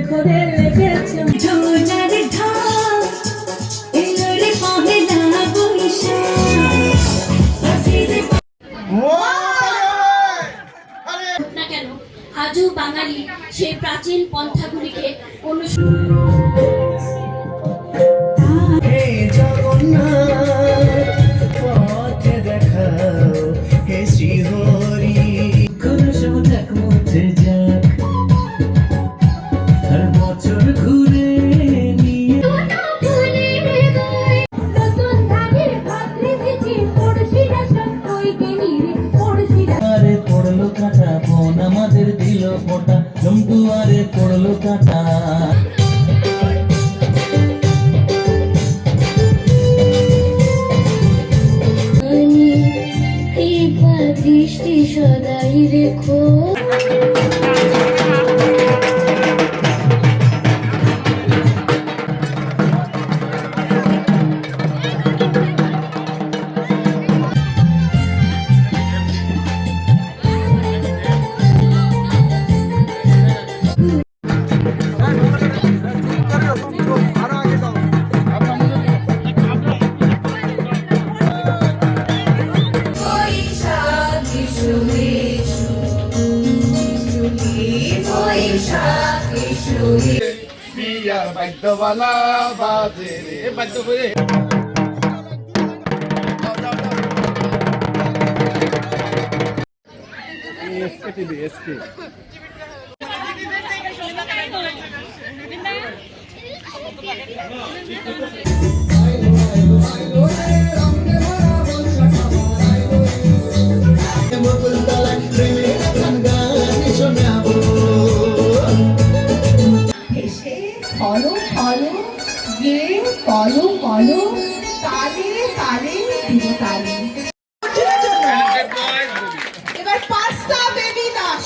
ধরে সেই প্রাচীন পন্থাগুলিকে অনুসরণ ফোটা জম্পু আরে পড়ল কাটা। দৃষ্টি সদাই রেখো বিয়ার বাদ্যবালা বাজে রে। বাদ্য করে। SK TV SK. এসে ফলো গে কালো কালো তালে তালে তালে। এবার পাঁচটা বেবি দাস।